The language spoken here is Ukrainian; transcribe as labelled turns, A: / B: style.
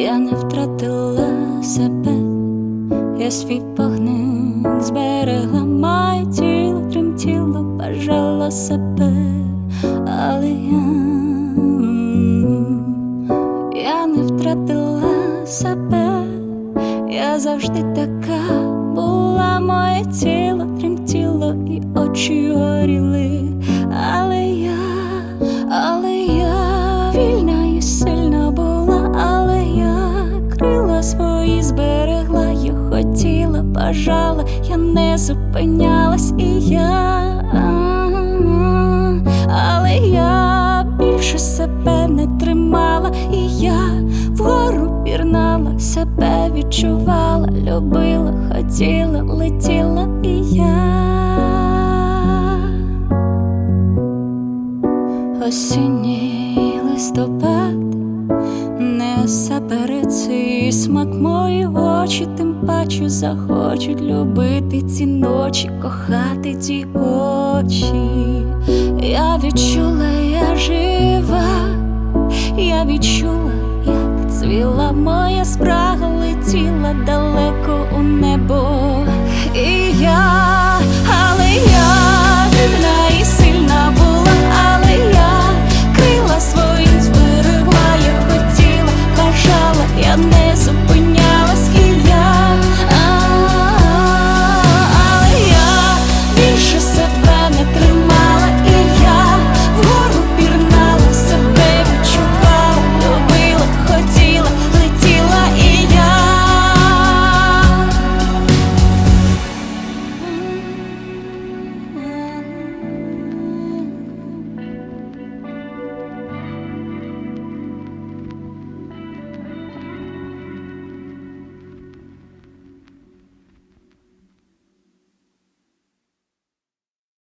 A: я не втратила себе, я свій вогник зберегла. Моє тіло, тремтіло, бажала себе, але я, я не втратила себе, я завжди така була, моє тіло тремтіло і очі горіли, бажала, я не зупинялась і я, але я більше себе не тримала, і я вгору пірнала, себе відчувала, любила, хотіла, летіла і я. Осінній листопад не забере цей смак мої очі, паче захочуть любити ці ночі, кохати ті очі. Я відчула, я жива, я відчула, як цвіла моя спрага, летіла далеко у небо,